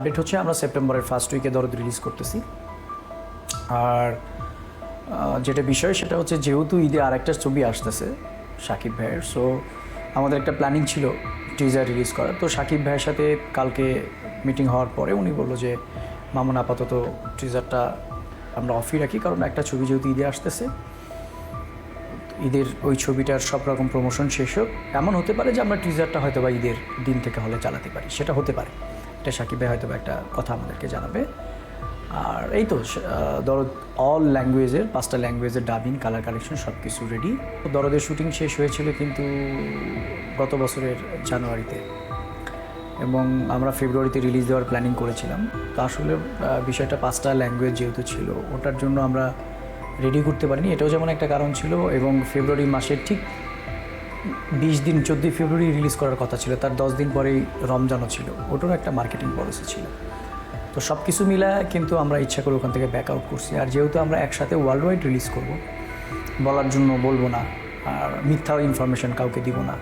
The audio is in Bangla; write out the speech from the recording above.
আপডেট হচ্ছে আমরা সেপ্টেম্বরের ফার্স্ট উইকে দরদ রিলিজ করতেছি। আর যেটা বিষয় সেটা হচ্ছে যেহেতু ঈদে আর একটা ছবি আসতেছে সাকিব ভাইয়ের সো আমাদের একটা প্ল্যানিং ছিল টিজার রিলিজ করার। তো সাকিব ভাইয়ের সাথে কালকে মিটিং হওয়ার পরে উনি বলল যে, মামুন, আপাতত টিজারটা আমরা অফই রাখি, কারণ একটা ছবি যেহেতু ঈদে আসতেছে, ঈদের ওই ছবিটার সব রকম প্রমোশন শেষ হোক। এমন হতে পারে যে আমরা টিজারটা হয়তো বা ঈদের দিন থেকে হলে চালাতে পারি। সেটা হতে পারে। এটা সাকিব ভাই হয়তো একটা কথা আমাদেরকে জানাবে। আর এই তো দরদ অল ল্যাঙ্গুয়েজের পাঁচটা ল্যাঙ্গুয়েজের ডাবিং কালার কালেকশন সব কিছু রেডি দরদের শুটিং শেষ হয়েছিল কিন্তু গত বছরের জানুয়ারিতে। এবং আমরা ফেব্রুয়ারিতে রিলিজ দেওয়ার প্ল্যানিং করেছিলাম। তো আসলে বিষয়টা পাঁচটা ল্যাঙ্গুয়েজ যেহেতু ছিল, ওটার জন্য আমরা রেডি করতে পারিনি। এটাও যেমন একটা কারণ ছিল এবং ফেব্রুয়ারি মাসের ঠিক বিশ দিন চোদ্দই ফেব্রুয়ারি রিলিজ করার কথা ছিল, তার দশ দিন পরেই রমজানও ছিল। ওটারও একটা মার্কেটিং পলিসি ছিল। তো সব কিছু মিলা কিন্তু আমরা ইচ্ছা করে ওখান থেকে ব্যাক আউট করছি। আর যেহেতু আমরা একসাথে ওয়ার্ল্ড ওয়াইড রিলিজ করব, বলার জন্য বলব না, আর মিথ্যাও ইনফরমেশন কাউকে দিব না।